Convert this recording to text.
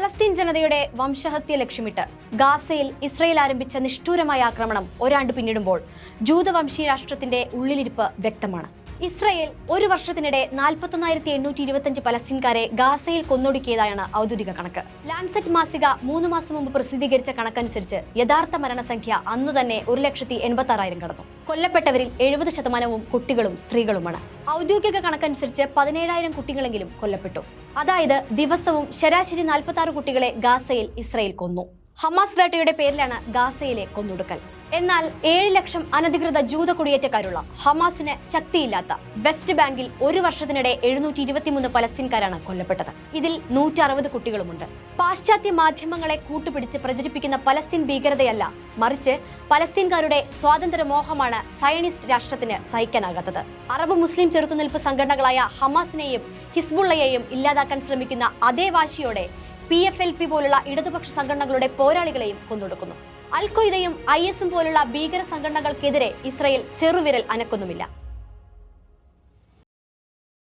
Palestine ജനതയുടെ വംശഹത്യ ലക്ഷ്യമിട്ട് ഗാസയിൽ ഇസ്രയേൽ ആരംഭിച്ച നിഷ്ഠൂരമായ ആക്രമണം ഒരാണ്ട് പിന്നിടുമ്പോൾ ജൂതവംശീയ രാഷ്ട്രത്തിന്റെ ഉള്ളിലിരിപ്പ് വ്യക്തമാണ്. ഇസ്രയേൽ ഒരു വർഷത്തിനിടെ നാൽപ്പത്തൊന്നായിരത്തി എണ്ണൂറ്റി ഇരുപത്തിയഞ്ച് പലസ്തീൻകാരെ ഗാസയിൽ കൊന്നൊടുക്കിയതായാണ് ഔദ്യോഗിക കണക്ക്. ലാൻസെറ്റ് മാസിക മൂന്ന് മാസം മുമ്പ് പ്രസിദ്ധീകരിച്ച കണക്കനുസരിച്ച് യഥാർത്ഥ മരണസംഖ്യ അന്നു തന്നെ ഒരു ലക്ഷത്തി എൺപത്തി ആറായിരം കടന്നു. കൊല്ലപ്പെട്ടവരിൽ എഴുപത് ശതമാനവും കുട്ടികളും സ്ത്രീകളുമാണ്. ഔദ്യോഗിക കണക്കനുസരിച്ച് പതിനേഴായിരം കുട്ടികളെങ്കിലും കൊല്ലപ്പെട്ടു. അതായത് ദിവസവും ശരാശരി നാൽപ്പത്തി കുട്ടികളെ ഗാസയിൽ ഇസ്രയേൽ കൊന്നു. ഹമാസ് വേട്ടയുടെ പേരിലാണ് ഗാസയിലെ കൊന്നൊടുക്കൽ. എന്നാൽ ഏഴ് ലക്ഷം അനധികൃത ജൂത കുടിയേറ്റക്കാരുള്ള ഹമാസിന് ശക്തിയില്ലാത്ത വെസ്റ്റ് ബാങ്കിൽ ഒരു വർഷത്തിനിടെ എഴുന്നൂറ്റി ഇരുപത്തിമൂന്ന് പലസ്തീൻകാരാണ് കൊല്ലപ്പെട്ടത്. ഇതിൽ നൂറ്റി അറുപത് കുട്ടികളുമുണ്ട്. പാശ്ചാത്യ മാധ്യമങ്ങളെ കൂട്ടുപിടിച്ച് പ്രചരിപ്പിക്കുന്ന പലസ്തീൻ ഭീകരതയല്ല മറിച്ച് പലസ്തീൻകാരുടെ സ്വാതന്ത്ര്യ മോഹമാണ് സയനിസ്റ്റ് രാഷ്ട്രത്തിന് സഹിക്കാനാകാത്തത്. അറബ് മുസ്ലിം ചെറുത്തുനിൽപ്പ് സംഘടനകളായ ഹമാസിനെയും ഹിസ്ബുള്ളയെയും ഇല്ലാതാക്കാൻ ശ്രമിക്കുന്ന അതേ വാശിയോടെ പി എഫ് എൽ പി പോലുള്ള ഇടതുപക്ഷ സംഘടനകളുടെ പോരാളികളെയും കൊന്നൊടുക്കുന്നു. അൽ ഖ്വയ്ദയും ഐ എസും പോലുള്ള ഭീകര സംഘടനകൾക്കെതിരെ ഇസ്രയേൽ ചെറുവിരൽ അനക്കുന്നുമില്ല.